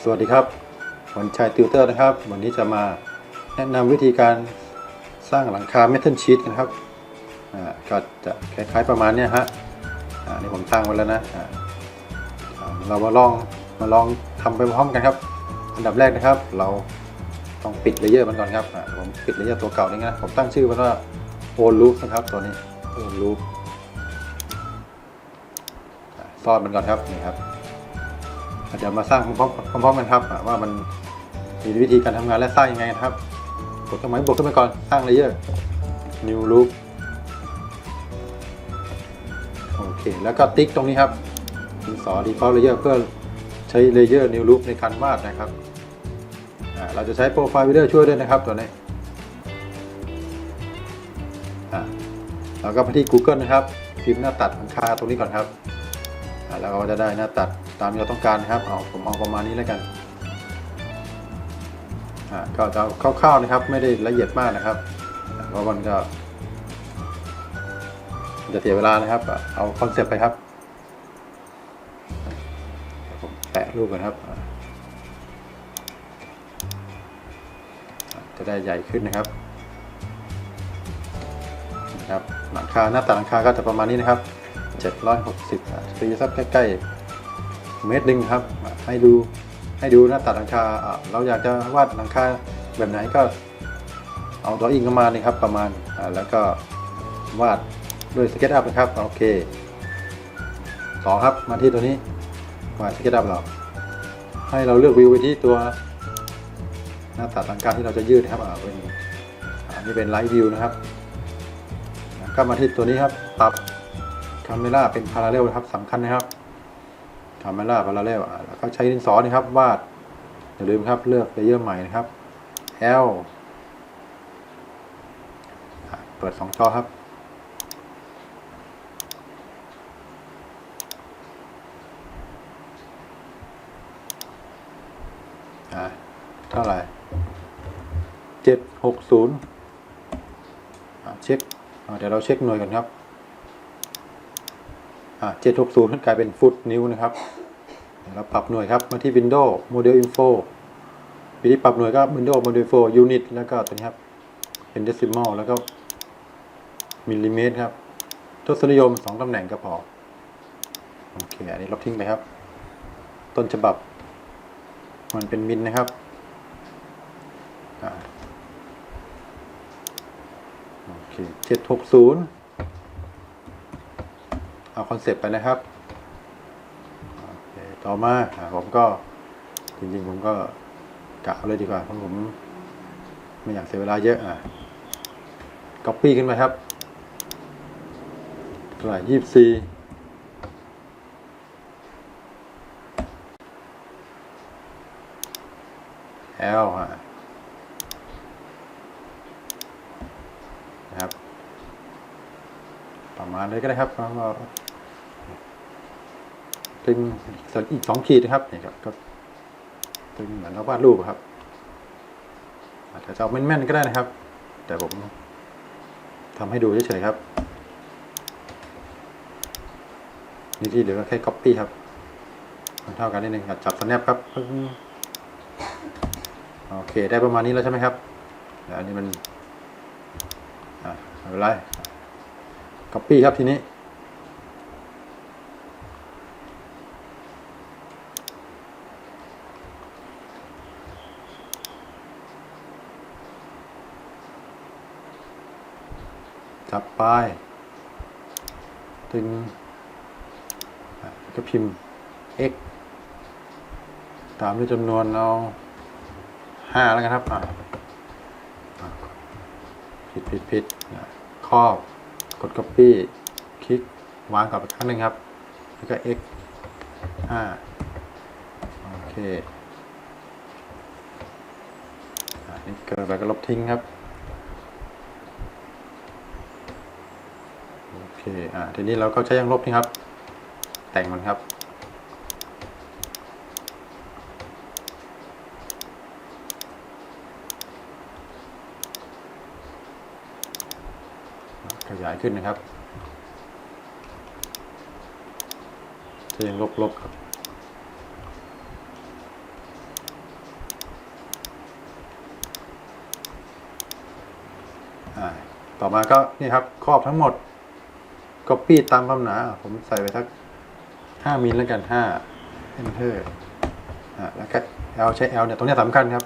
สวัสดีครับวันชัยติวเตอร์นะครับ วันนี้จะมาแนะนำวิธีการสร้างหลังคาเมทัลชีตกันครับอ่าก็จะคล้ายๆประมาณนี้ฮะอ่านี่ผมสร้างไว้แล้วนะอ่าเรามาลองมาลองทำไปพร้อมกันครับ อันดับแรกนะครับ เราต้องปิดเลเยอร์มันก่อนครับอ่าผมปิดเลเยอร์ตัวเก่านี้นะผมตั้งชื่อมันว่าโอลูปนะครับตัวนี้โอลูปซ่อนมันก่อนครับนี่ครับ เดี๋ยวมาสร้างพร้อมๆพร้อมกันครับว่ามันมีวิธีการทำงานและสร้างยังไงนะครับกดเครื่องหมายบวกขึ้นไปก่อนสร้างเลเยอร์ new loop โอเคแล้วก็ติ๊กตรงนี้ครับดินสอ default layer เพื่อใช้ layer new loop ในการวาดนะครับเราจะใช้ profile builder ช่วยด้วยนะครับตัวนี้อ่าแล้วก็ไปที่ Google นะครับ พิมพ์หน้าตัดหลังคาตรงนี้ก่อนครับ แล้วก็จะได้หน้าตัด ตามที่เราต้องการนะครับเอาผมเอาประมาณนี้แล้วกันก็จะคร่าวๆนะครับ ไม่ได้ละเอียดมากนะครับเพราะมันก็ จะเสียเวลานะครับ เอาคอนเซปต์ไปครับผมแปะรูปก่อนครับ จะได้ใหญ่ขึ้นนะครับนะครับหลังคาหน้าตัดหลังคาก็จะประมาณนี้นะครับ 760อะตีสักใกล้ๆ เมตรหนึ่งครับ ให้ดูให้ดูหน้าตัดหลังคาเราอยากจะวาดหลังคาแบบไหนก็เอาตัวอิงเข้ามานี่ครับประมาณแล้วก็วาดด้วยสเก็ตอัพนะครับโอเคต่อครับมาที่ตัวนี้วาดสเก็ตอัพเราให้เราเลือกวิวไปที่ตัวหน้าตัดหลังคาที่เราจะยืดนะครับอะเป็นอันนี้เป็นไลท์วิวนะครับก็มาที่ตัวนี้ครับปรับคาเมล่าเป็นพาราเรลนะครับสำคัญนะครับ คาเมล่าพาราเรลแล้วก็ใช้ดินสอนะครับวาดอย่าลืมครับเลือกเลเยอร์ใหม่นะครับ L เปิดสองจอครับอะเท่าไหร่เจ็ดหกศูนย์เช็ค เดี๋ยวเราเช็คหน่วยกันครับ อ่า760กลายเป็นฟุตนิ้วนะครับเดี๋ยวเราปรับหน่วยครับมาที่ Windows Model Info วิธีปรับหน่วยก็ Windows Model Info Unit แล้วก็ตัวนี้ครับเป็น decimal แล้วก็มิลลิเมตรครับทศนิยม2ตำแหน่งก็พอโอเคอันนี้ลบทิ้งไปครับ ต้นฉบับ มันเป็นมิลนะครับอ่าโอเค760 เอาคอนเซปต์ไปนะครับ ต่อมาผมก็จริงๆ ผมก็กะเอาเลยดีกว่าเพราะผมไม่อยากเสียเวลาเยอะอะก๊อปปี้ขึ้นมาครับเท่าไหร่ยี่สิบสี่แอลฮะนะครับ ประมาณนี้ก็ได้ครับแล้วก็ ตึงอีกสองขีดนะครับนี่ครับก็ตึงเหมือนเราวาดรูปครับอาจจะเอาแม่นๆก็ได้นะครับ แต่ผมทำให้ดูเฉยๆครับนี่ที่เหลือก็แค่ copy ครับมันเท่ากันนิดนึงจับจับ snap ครับโอเค ได้ประมาณนี้แล้วใช่ไหมครับอันนี้มันอ่าไม่เป็นไร copy ครับทีนี้ จับป้ายถึงก็พิมพ์ x ตามด้วยจำนวนเอาห้าแล้วกันครับผิดผิดผิดครอบ กด copy คลิก วางกลับอีกครั้งหนึ่งครับ แล้วก็ x ห้าโอเคอนี่เกิดไปก็ลบทิ้งครับ คอ่าทีนี้เราก็ใช้ยางลบนี่ครับ แต่งมันครับ ขยายขึ้นนะครับใช้ยางลบลบครับต่อมาก็นี่ครับครอบทั้งหมด ก็ปีดตามความหนา ผมใส่ไปสักห้ามิลแล้วกันห้าเอนเตอร์อ่าแล้วก็ L ใช้ L เนี่ยตรงเนี้ยสำคัญครับ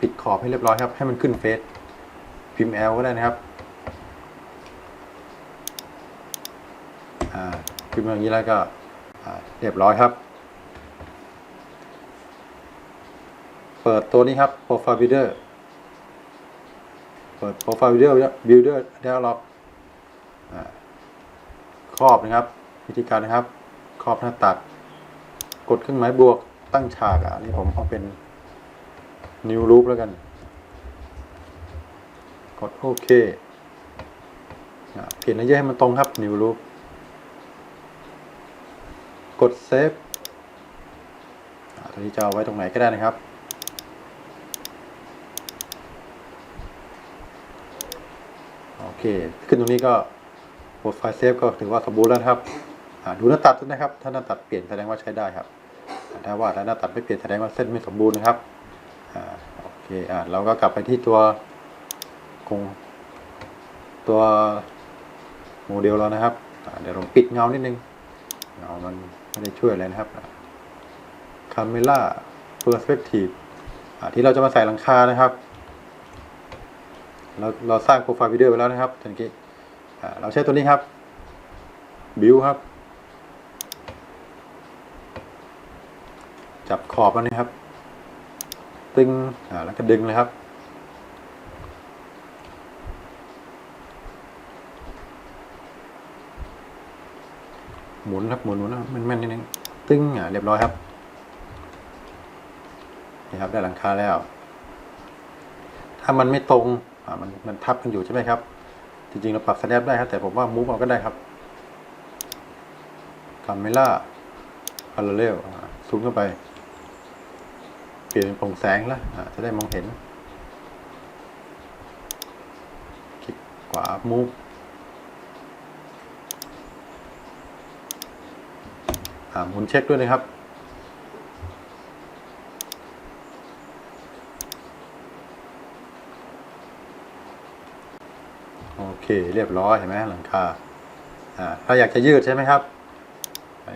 ปิดขอบให้เรียบร้อยครับ ให้มันขึ้นเฟซพิมพ์ L ก็ได้นะครับอ่าพิมพ์อย่างนี้แล้วก็เรียบร้อยครับ เปิดตัวนี้ครับ Profile Builder เปิด Profile Builder Builder Dialog ครอบนะครับ วิธีการนะครับ ครอบหน้าตัด กดเครื่องหมายบวกตั้งฉากอะอันนี่ผมเอาเป็น New Loop แล้วกัน กดโอเคเปลี่ยนระยะให้มันตรงครับ New Loop กดเซฟตัวนี้จะเอาไว้ตรงไหนก็ได้นะครับ โอเค ขึ้นตรงนี้ก็ โปรไฟล์เซฟก็ถือว่าสมบูรณ์แล้วครับดูหน้าตัดนะครับ ถ้าหน้าตัดเปลี่ยนแสดงว่าใช้ได้ครับ ถ้าว่าถ้าหน้าตัดไม่เปลี่ยนแสดงว่าเส้นไม่สมบูรณ์นะครับอโอเคอ่าเราก็กลับไปที่ตัวคงตัวโมเดลแล้วนะครับเดี๋ยวผมปิดเงานิดนึงเงามันไม่ได้ช่วยอะไรนะครับคาเมล่าเพอร์สเปกทีฟที่เราจะมาใส่หลังคานะครับ เราเราสร้างโปรไฟล์วิดีโอไปแล้วนะครับทันกี้ เราใช้ตัวนี้ครับ บิวครับ จับขอบมันนะครับ ตึงอ่าแล้วก็ดึงเลยครับหมุนครับหมุนหมุนนะครับแม่นๆนิดนึงตึงอ่าเรียบร้อยครับนี่ครับได้หลังคาแล้ว ถ้ามันไม่ตรงอ่ามันมันทับกันอยู่ใช่ไหมครับ จริงๆ เราปรับสแนปได้ครับ แต่ผมว่ามูฟเอาก็ได้ครับคาเมล่าพาราเรลซูมเข้าไป เปลี่ยนเป็นโปร่งแสงแล้วจะได้มองเห็น คลิกขวามูฟหมุนเช็คด้วยนะครับ โอเคเรียบร้อยเห็นไหมหลังคาอ่าถ้าอยากจะยืดใช่ไหมครับ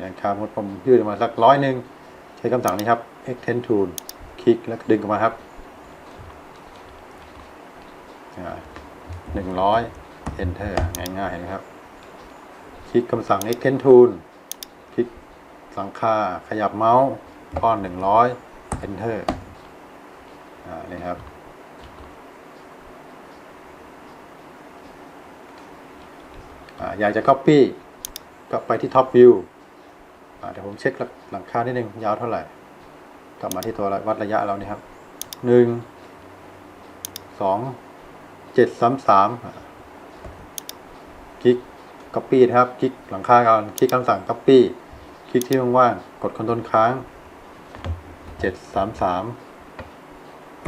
หลังคาหมดผมยืดออกมาสักร้อยหนึ่งใช้คำสั่งนี้ครับ extend tool คลิกแล้วดึงออกมาครับหนึ่งร้อย enter ง่ายๆเห็นไหมครับ คลิกคำสั่ง extend tool คลิกหลังคาขยับเมาส์ก้อนหนึ่งร้อย enter อ่านี่ครับ อยากจะ Copy ก็ไปที่ Top View เดี๋ยวผมเช็คหลังคานิดนึงยาวเท่าไหร่ กลับมาที่ตัววัดระยะเรานี่ครับหนึ่งสองเจ็ดสามสามคลิก Copy นะครับ คลิกหลังคาก่อนคลิกคำสั่ง Copy คลิกที่ว่างๆกด Ctrl ค้างเจ็ดสามสาม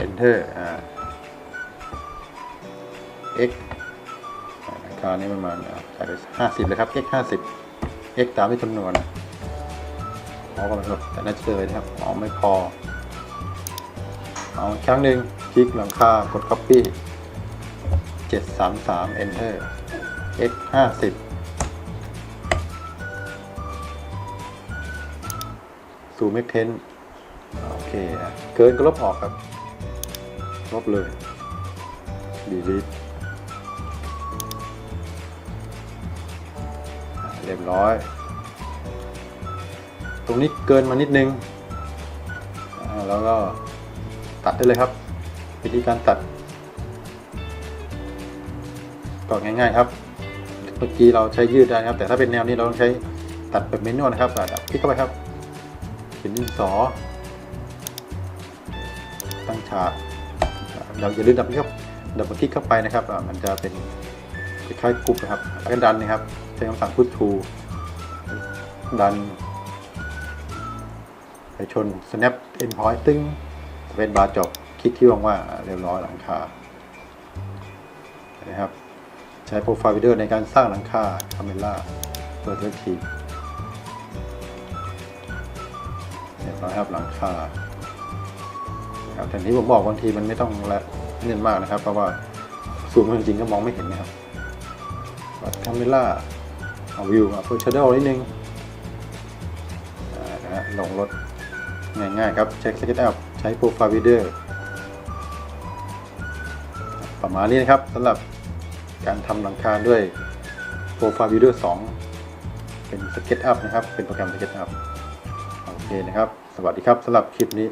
Enter อ่า X าคานี้ประมาณใส่ไปห้าสิบเลยครับ x ห้าสิบ x ตามที่จำนวนเอาก็ไม่หมดแต่น่าจะเลยนะครับเอาไม่พอ เอาครั้งหนึ่งคลิกหลังค่ากด copy เจ็ดสามสาม enter x ห้าสิบซูม x เทนโอเค เกินก็ลบออกครับ ลบเลย delete เรียบร้อยตรงนี้เกินมานิดนึง แล้วก็ตัดได้เลยครับ วิธีการตัดก็ง่ายๆครับ เมื่อกี้เราใช้ยืดได้ครับ แต่ถ้าเป็นแนวนี้เราต้องใช้ตัดแบบเมนวนะครับอะคลิกเข้าไปครับหินดินสอ ตั้งฉากเราอย่าลืมดับคลิกครับดับคลิกเข้าไปนะครับ มันจะเป็น คล้ายๆกรุ๊ปนะครับแล้วก็ดันนะครับใช้คำสั่ง push to ดันไปชน snap endpoint ตึ้งเป็นบาร์จบคลิกที่ว่างๆเรียบร้อยหลังคานะครับ ใช้โปรไฟล์วิดีโอในการสร้างหลังคาคาเมล่าเปิดเวทีเรียบร้อยครับหลังคาครับแต่ที่ผมบอกบางทีมันไม่ต้องละเนียนมากนะครับ เพราะว่าซูมจริงๆก็มองไม่เห็นนะครับัดคาเมล่าเอาวิวเอาเพิ่มชาร์ดนิดนึงนะฮะลงรถง่ายๆครับ เช็คสเก็ตอัพใช้โปรไฟล์วิดีโอประมาณนี้นะครับสำหรับการทำหลังคาด้วยโปรไฟล์วิดีโอ2เป็นสเก็ตอัพนะครับ เป็นโปรแกรมสเก็ตอัพโอเคนะครับ สวัสดีครับสำหรับคลิปนี้